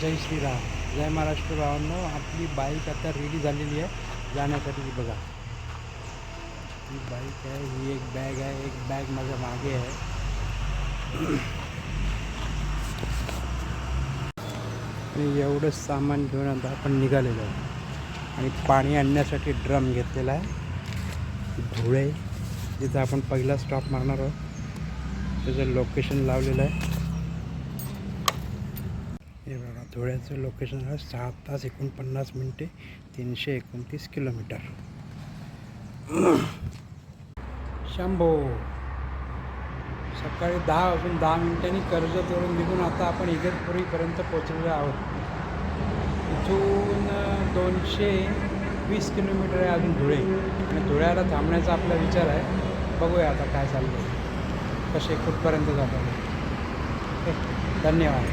जय श्रीराम. जय महाराष्ट्र भावांनो आपली बाईक आता रेडी झालेली आहे जाण्यासाठी. बघा. ही बाईक आहे ही एक बॅग आहे एक बॅग माझ्या मागे आहे. आणि एवढं सामान घेऊन आता आपण निघालेलो आहे. आणि पाणी आणण्यासाठी ड्रम घेतलेला आहे. धुळे जिथं आपण पहिला स्टॉप मारणार आहोत. त्याचं लोकेशन लावलेलं आहे. हे बघा धुळ्याचं लोकेशन आहे सहा तास एकोणपन्नास मिनटे तीनशे एकोणतीस किलोमीटर. शंभो सकाळी दहा वाजून दहा मिनिटांनी तोडून निघून आता आपण इगतपुरीपर्यंत पोचलेलो आहोत. इथून दोनशे वीस किलोमीटर आहे अजून धुळे. आणि धुळ्याला थांबण्याचा आपला विचार आहे. बघूया आता काय चाललं आहे कसे कुठपर्यंत जातो धन्यवाद.